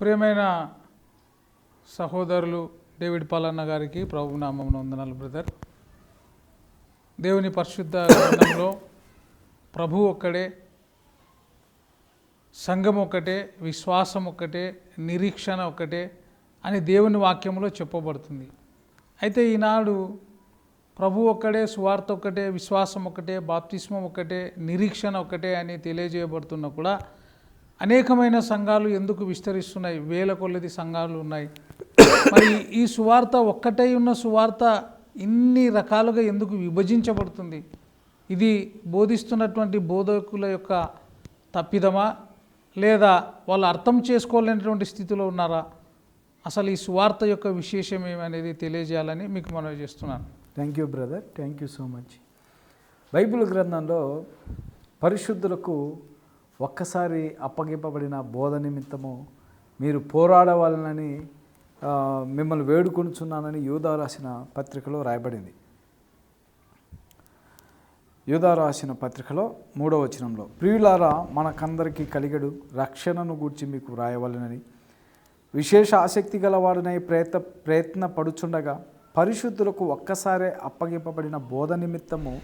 ప్రియమైన సహోదరులు డేవిడ్ పాలన్న గారికి ప్రభు నామం వందనాలు బ్రదర్. దేవుని పరిశుద్ధ గ్రంథంలో ప్రభు ఒక్కడే సంఘం ఒక్కటే విశ్వాసం ఒక్కటే నిరీక్షణ ఒక్కటే అని దేవుని వాక్యంలో చెప్పబడుతుంది. అయితే ఈనాడు ప్రభు ఒక్కడే సువార్త ఒక్కటే విశ్వాసం ఒక్కటే బాప్తిస్మం ఒక్కటే నిరీక్షణ ఒక్కటే అని తెలియజేయబడుతున్న కూడా అనేకమైన సంఘాలు ఎందుకు విస్తరిస్తున్నాయి? వేల కొలది సంఘాలు ఉన్నాయి. మరి ఈ సువార్త ఒక్కటై ఉన్న సువార్త ఇన్ని రకాలుగా ఎందుకు విభజించబడుతుంది? ఇది బోధిస్తున్నటువంటి బోధకుల యొక్క తప్పిదమా? లేదా వాళ్ళు అర్థం చేసుకోలేనటువంటి స్థితిలో ఉన్నారా? అసలు ఈ సువార్త యొక్క విశేషం ఏమనేది తెలియజేయాలని మీకు మనవి చేస్తున్నాను. Thank you brother thank you so much Bible గ్రంథంలో పరిశుద్ధులకు ఒక్కసారి అప్పగింపబడిన బోధ నిమిత్తము మీరు పోరాడవాలని మిమ్మల్ని వేడుకొనుచున్నానని యూదా రాసిన పత్రికలో రాయబడింది. యూదా రాసిన పత్రికలో మూడవ వచనంలో ప్రియులారా మనకందరికీ కలిగడు రక్షణను గూర్చి మీకు వ్రాయవలనని. విశేష ఆసక్తి గలవాడనై ప్రయత్న ప్రయత్న పడుచుండగా పరిశుద్ధులకు ఒక్కసారే అప్పగింపబడిన బోధ నిమిత్తము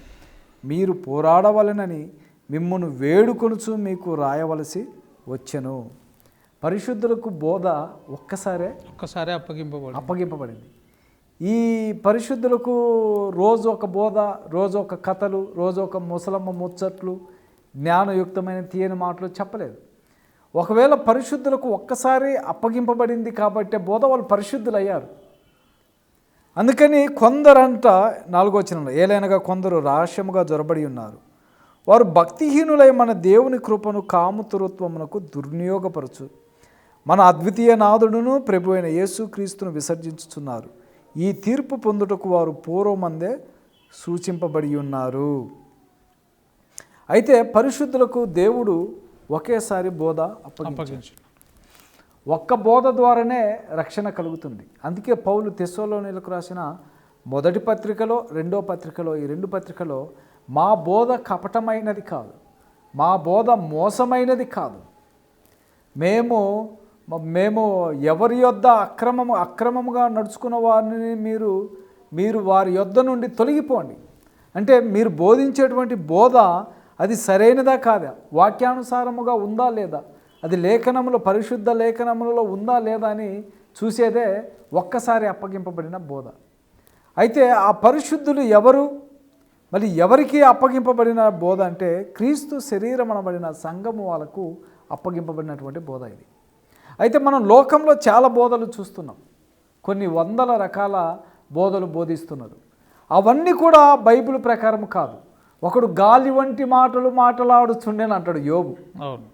మీరు పోరాడవలనని మిమ్మును వేడుకొనుచు మీకు రాయవలసి వచ్చెను. పరిశుద్ధులకు బోధ ఒక్కసారే ఒక్కసారి అప్పగింపబడి అప్పగింపబడింది. ఈ పరిశుద్ధులకు రోజు ఒక బోధ రోజు ఒక కథలు రోజు ఒక ముసలమ్మ ముచ్చట్లు జ్ఞానయుక్తమైన తీయని మాటలు చెప్పలేదు. ఒకవేళ పరిశుద్ధులకు ఒక్కసారి అప్పగింపబడింది కాబట్టి బోధ వాళ్ళు పరిశుద్ధులు అయ్యారు అందుకని కొందరంట నాలుగో వచనంలో ఏలైనగా కొందరు రహస్యముగా జొరబడి ఉన్నారు. వారు భక్తిహీనులై మన దేవుని కృపను కామతురత్వమునకు దుర్వినియోగపరచు మన అద్వితీయ నాథుడును ప్రభు అయిన యేసుక్రీస్తును విసర్జించుచున్నారు. ఈ తీర్పు పొందుటకు వారు పూర్వమందే సూచింపబడి ఉన్నారు. అయితే పరిశుద్ధులకు దేవుడు ఒకేసారి బోధ అప్పగించు ఒక్క బోధ ద్వారానే రక్షణ కలుగుతుంది. అందుకే పౌలు తెస్సోలోనిలకు రాసిన మొదటి పత్రికలో రెండో పత్రికలో ఈ రెండు పత్రికలో మా బోధ కపటమైనది కాదు. మా బోధ మోసమైనది కాదు. మేము మేము ఎవరి యొద్ద అక్రమము అక్రమముగా నడుచుకున్న వారిని మీరు మీరు వారి యొద్ద నుండి తొలగిపోండి. అంటే మీరు బోధించేటువంటి బోధ అది సరైనదా కాదా? వాక్యానుసారముగా ఉందా లేదా? అది లేఖనములో పరిశుద్ధ లేఖనములలో ఉందా లేదా అని చూసేదే ఒక్కసారి అప్పగింపబడిన బోధ. అయితే ఆ పరిశుద్ధులు ఎవరు? మరి ఎవరికి అప్పగింపబడిన బోధ అంటే క్రీస్తు శరీరం అనబడిన సంఘము వాళ్ళకు అప్పగింపబడినటువంటి బోధ ఇది. అయితే మనం లోకంలో చాలా బోధలు చూస్తున్నాం. కొన్ని వందల రకాల బోధలు బోధిస్తున్నారు. అవన్నీ కూడా బైబిల్ ప్రకారం కాదు. ఒకడు గాలి వంటి మాటలు మాటలాడుచుండేని అంటాడు యోబు. అవును.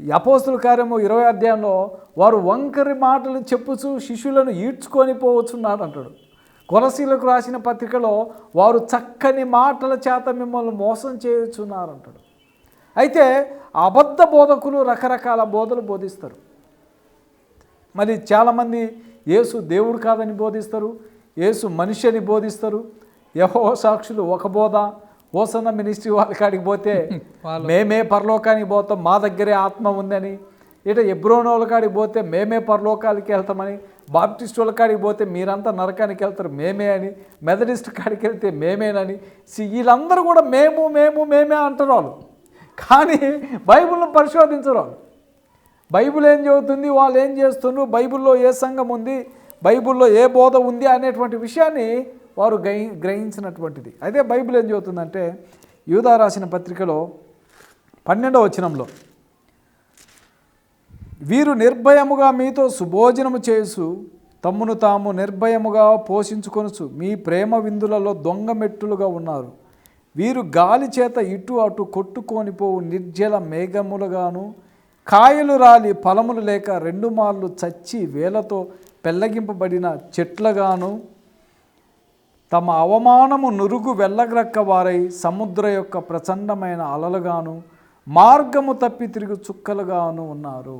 ఈ అపోస్తుల కార్యము ఇరవై అధ్యాయంలో వారు వంకరి మాటలు చెప్పుచు శిష్యులను ఈడ్చుకొని పోవచ్చున్నాడు అంటాడు. కొలసీలకు రాసిన పత్రికలో వారు చక్కని మాటల చేత మిమ్మల్ని మోసం చేయుచున్నారు అంటాడు అయితే అబద్ధ బోధకులు రకరకాల బోధలు బోధిస్తారు. మరి చాలామంది యేసు దేవుడు కాదని బోధిస్తారు యేసు మనిషి అని బోధిస్తారు యహో సాక్షులు ఒక బోధ ఓసన్న మినిస్ట్రీ వాళ్ళ కాడికి పోతే మేమే పరలోకానికి పోతాం మా దగ్గరే ఆత్మ ఉందని ఇట ఎబ్రోన్ వాళ్ళ కాడికి పోతే మేమే పరలోకానికి వెళ్తామని బాప్టిస్ట్ వాళ్ళ కాడికి పోతే మీరంతా నరకానికి వెళ్తారు మేమే అని. మెథడిస్ట్ కాడికి వెళ్తే మేమేనని. సి- వీళ్ళందరూ కూడా మేము మేము మేమే అంటారు వాళ్ళు. కానీ బైబిల్ను పరిశోధించరు వాళ్ళు. బైబిల్ ఏం చెబుతుంది వాళ్ళు ఏం చేస్తున్నారు బైబిల్లో ఏ సంఘం ఉంది బైబిల్లో ఏ బోధ ఉంది అనేటువంటి విషయాన్ని వారు గ్రహి గ్రహించినటువంటిది. అదే బైబిల్ ఏం చెబుతుందంటే యూదా రాసిన పత్రికలో పన్నెండవ వచనంలో. వీరు నిర్భయముగా మీతో సుభోజనము చేసు తమ్మును తాము నిర్భయముగా పోషించుకొనుచు మీ ప్రేమ విందులలో దొంగ మెట్టులుగా ఉన్నారు. వీరు గాలి చేత ఇటు అటు కొట్టుకొని పోవు నిర్జల మేఘములుగాను కాయలు రాలి ఫలములు లేక రెండు మార్లు చచ్చి వేలతో పెళ్ళగింపబడిన చెట్లగాను తమ అవమానము నురుగు వెళ్ళగ్రక్క వారై సముద్ర యొక్క ప్రచండమైన అలలుగాను మార్గము తప్పి తిరిగి చుక్కలుగాను ఉన్నారు.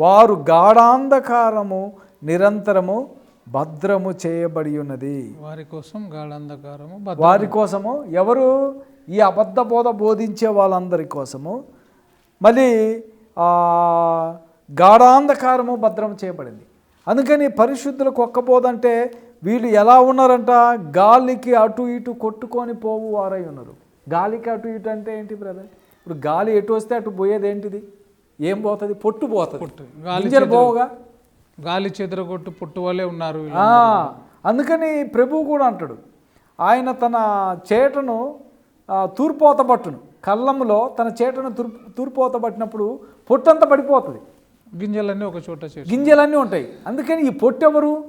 వారు గాఢాంధకారము నిరంతరము భద్రము చేయబడి ఉన్నది. వారి కోసం గాఢంధకారము వారి కోసము ఎవరు? ఈ అబద్ధ బోధ బోధించే వాళ్ళందరి కోసము. మళ్ళీ గాఢాంధకారము భద్రం చేయబడింది. అందుకని పరిశుద్ధులకు ఒక్క బోధ అంటే వీళ్ళు ఎలా ఉన్నారంట? గాలికి అటు ఇటు కొట్టుకొని పోవు వారై ఉన్నారు. గాలికి అటు ఇటు అంటే ఏంటి బ్రదర్? ఇప్పుడు గాలి ఎటు వస్తే అటు పోయేది ఏంటిది? ఏం పోతుంది? పొట్టు పోతుంది. పొట్టు. గాలి గింజలు పోవుగా? గాలి చెదరగొట్టు పుట్టు ఉన్నారు వీళ్ళు. ఆ, అందుకని ప్రభువు కూడా అంటాడు. ఆయన తన చేటను తూర్పోత పట్టును కళ్ళములో తన చేటను తూర్పు తూర్పోత పట్టినప్పుడు పొట్టంతా పడిపోతుంది. గింజలన్నీ ఒక చోట గింజలన్నీ ఉంటాయి. అందుకని ఈ పొట్టు ఎవరు?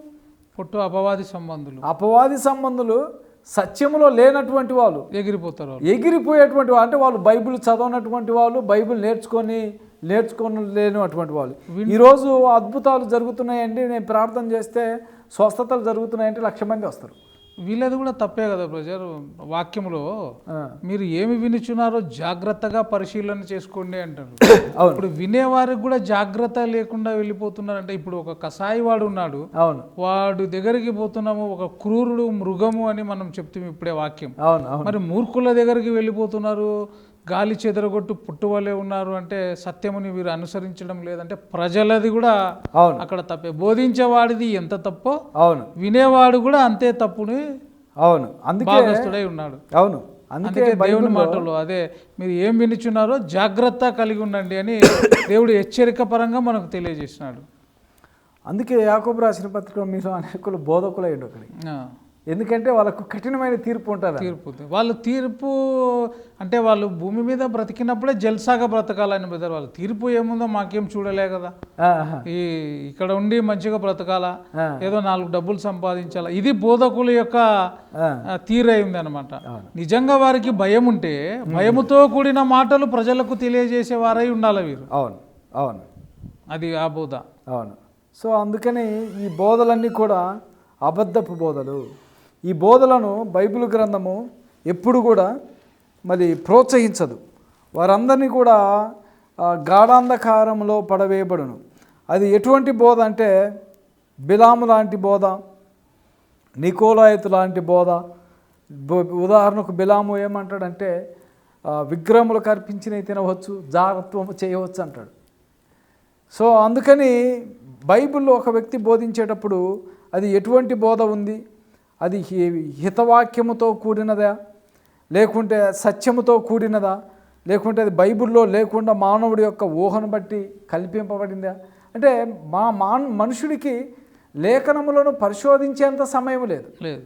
పొట్టు అపవాది సంబంధులు. అపవాది సంబంధులు సత్యములో లేనటువంటి వాళ్ళు. ఎగిరిపోతారు వాళ్ళు. ఎగిరిపోయేటువంటి వాళ్ళు. అంటే వాళ్ళు బైబిల్ చదవనటువంటి వాళ్ళు బైబిల్ నేర్చుకొని నేర్చుకొని లేనటువంటి వాళ్ళు. ఈరోజు అద్భుతాలు జరుగుతున్నాయండి. నేను ప్రార్థన చేస్తే స్వస్థతలు జరుగుతున్నాయంటే లక్ష మంది వస్తారు. వీళ్ళది కూడా తప్పే కదా ప్రజలు వాక్యంలో మీరు ఏమి వినుచున్నారో జాగ్రత్తగా పరిశీలన చేసుకోండి అంటారు. అవును. ఇప్పుడు వినేవారికి కూడా జాగ్రత్త లేకుండా వెళ్ళిపోతున్నారంటే ఇప్పుడు ఒక కసాయి వాడు ఉన్నాడు. అవును. వాడు దగ్గరికి పోతున్నాము ఒక క్రూరుడు మృగము అని మనం చెప్తాం ఇప్పుడే వాక్యం. అవును అవును. మరి మూర్ఖుల దగ్గరికి వెళ్ళిపోతున్నారు గాలి చెదరగొట్టు పుట్టువలే ఉన్నారు అంటే సత్యముని వీరు అనుసరించడం లేదంటే ప్రజలది కూడా అవును. అక్కడ తప్పే. బోధించేవాడిది ఎంత తప్పో అవును. వినేవాడు కూడా అంతే తప్పుని అవును. అందుకే ఉన్నాడు. అవును. అందుకే దేవుని మాటలు అదే మీరు ఏం వినిచున్నారో జాగ్రత్త కలిగి ఉండండి అని దేవుడు హెచ్చరిక పరంగా మనకు తెలియజేసినాడు. అందుకే యాకోబు రాసిన పత్రిక మీలో అనేకులు బోధకులయ్యండి ఒకటి ఎందుకంటే వాళ్ళకు కఠినమైన తీర్పు ఉంటుంది తీర్పు. వాళ్ళు తీర్పు అంటే వాళ్ళు భూమి మీద బ్రతికినప్పుడే జల్సాగా బ్రతకాలని బ్రదర్ వాళ్ళు తీర్పు ఏముందో మాకేం చూడలే కదా. ఈ ఇక్కడ ఉండి మంచిగా బ్రతకాలా. ఏదో నాలుగు డబ్బులు సంపాదించాలా? ఇది బోధకుల యొక్క తీరైంది అనమాట నిజంగా వారికి భయం ఉంటే భయముతో కూడిన మాటలు ప్రజలకు తెలియజేసే వారై ఉండాలి వీరు. అవును. అవును. అది ఆ బోధ. అవును. సో అందుకని ఈ బోధలన్నీ కూడా అబద్ధపు బోధలు. ఈ బోధలను బైబిల్ గ్రంథము ఎప్పుడు కూడా మరి ప్రోత్సహించదు. వారందరినీ కూడా గాఢాంధకారంలో పడవేయబడును. అది ఎటువంటి బోధ అంటే బిలాము లాంటి బోధ నికోలాయత్ లాంటి బోధ. బో- ఉదాహరణకు బిలాము ఏమంటాడంటే విగ్రహములు కర్పించినవి తినవచ్చు జాగ్రత్వం చేయవచ్చు అంటాడు. సో అందుకని బైబిల్లో ఒక వ్యక్తి బోధించేటప్పుడు అది ఎటువంటి బోధ ఉంది? అది హితవాక్యముతో కూడినదా? లేకుంటే సత్యముతో కూడినదా? లేకుంటే అది బైబిల్లో లేకుండా మానవుడి యొక్క ఊహను బట్టి కల్పింపబడిందా? అంటే మా మాన్ మనుషుడికి లేఖనములను పరిశోధించేంత సమయం లేదు. లేదు.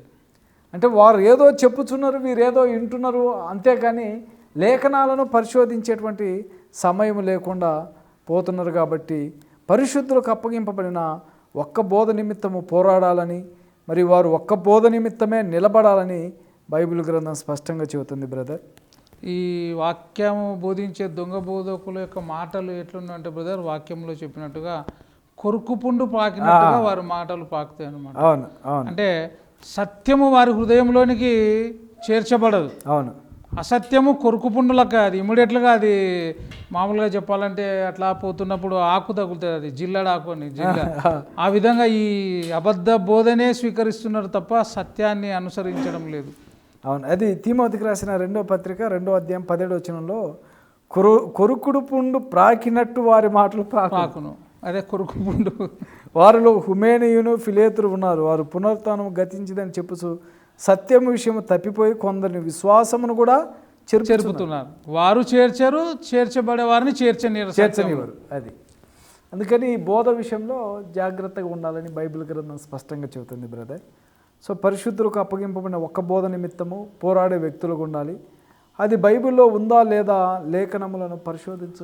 అంటే వారు ఏదో చెప్పుచున్నారు వీరేదో వింటున్నారు అంతేకాని లేఖనాలను పరిశోధించేటువంటి సమయం లేకుండా పోతున్నారు కాబట్టి పరిశుద్ధులకు అప్పగింపబడిన ఒక్క బోధ నిమిత్తము పోరాడాలని మరి వారు ఒక్క బోధ నిమిత్తమే నిలబడాలని బైబిల్ గ్రంథం స్పష్టంగా చెబుతుంది బ్రదర్. ఈ వాక్యము బోధించే దొంగ బోధకుల యొక్క మాటలు ఎట్లున్నాయంటే బ్రదర్ వాక్యంలో చెప్పినట్టుగా కొరుకు పుండు పాకినట్టుగా వారి మాటలు పాకుతాయి అన్నమాట. అవును అవును. అంటే సత్యము వారి హృదయంలోనికి చేర్చబడదు. అవును. అసత్యము కొరుకు పుండులక అది. ఇమీడియట్గా అది మామూలుగా చెప్పాలంటే అట్లా పోతున్నప్పుడు ఆకు తగులుతుంది అది. జిల్లడ ఆకు అని జిల్ల. ఆ విధంగా ఈ అబద్ధ బోధనే స్వీకరిస్తున్నారు తప్ప సత్యాన్ని అనుసరించడం లేదు. అవును. అది తీమోతికి రాసిన రెండో పత్రిక రెండో అధ్యాయం పదిహేడు వచనంలో కొరు కొరుకుడు పుండు ప్రాకినట్టు వారి మాటలు ప్రాకు పాకును. అదే కొరుకు పుండు. వారిలో హుమేనియును ఫిలేతురు ఉన్నారు. వారు పునరుత్నం గతించిందని చెప్పుచు సత్యం విషయం తప్పిపోయి కొందరిని విశ్వాసమును కూడా చెరు చెరుపుతున్నారు. వారు చేర్చారు చేర్చబడే వారిని చేర్చనీరు చేర్చనివ్వరు అది. అందుకని ఈ బోధ విషయంలో జాగ్రత్తగా ఉండాలని బైబిల్ గ్రంథం స్పష్టంగా చెబుతుంది బ్రదర్. సో పరిశుద్ధులకు అప్పగింపబడిన ఒక్క బోధ నిమిత్తము పోరాడే వ్యక్తులుగా ఉండాలి. అది బైబిల్లో ఉందా లేదా లేఖనములను పరిశోధించ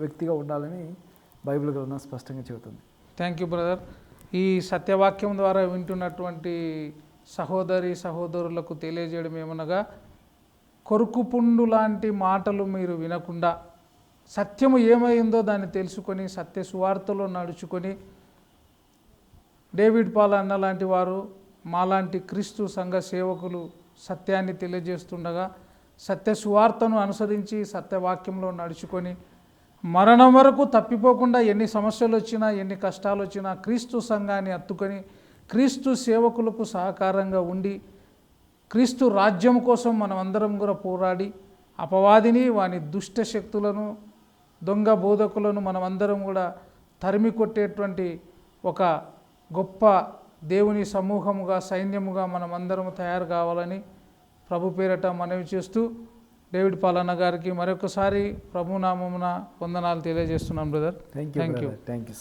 వ్యక్తిగా ఉండాలని బైబిల్ గ్రంథం స్పష్టంగా చెబుతుంది. థ్యాంక్ యూ బ్రదర్ ఈ సత్యవాక్యం ద్వారా వింటున్నటువంటి సహోదరి సహోదరులకు తెలియజేయడం ఏమనగా కొరుకుపుండు లాంటి మాటలు మీరు వినకుండా సత్యము ఏమైందో దాన్ని తెలుసుకొని సత్య సువార్తలో నడుచుకొని డేవిడ్ పాల్ అన్న లాంటి వారు మాలాంటి క్రీస్తు సంఘ సేవకులు సత్యాన్ని తెలియజేస్తుండగా సత్య సువార్తను అనుసరించి సత్యవాక్యంలో నడుచుకొని మరణం వరకు తప్పిపోకుండా ఎన్ని సమస్యలు వచ్చినా ఎన్ని కష్టాలు వచ్చినా క్రీస్తు సంఘాన్ని అత్తుకొని క్రీస్తు సేవకులకు సహకారంగా ఉండి క్రీస్తు రాజ్యం కోసం మనం అందరం కూడా పోరాడి అపవాదిని వాని దుష్ట శక్తులను దొంగ బోధకులను మనం అందరం కూడా తరిమి కొట్టేటువంటి ఒక గొప్ప దేవుని సమూహముగా సైన్యముగా మనమందరం తయారు కావాలని ప్రభు పేరట మనవి చేస్తూ డేవిడ్ పాలన్న గారికి మరొకసారి ప్రభునామమున వందనాలు తెలియజేస్తున్నాం brother. Thank you. Thank you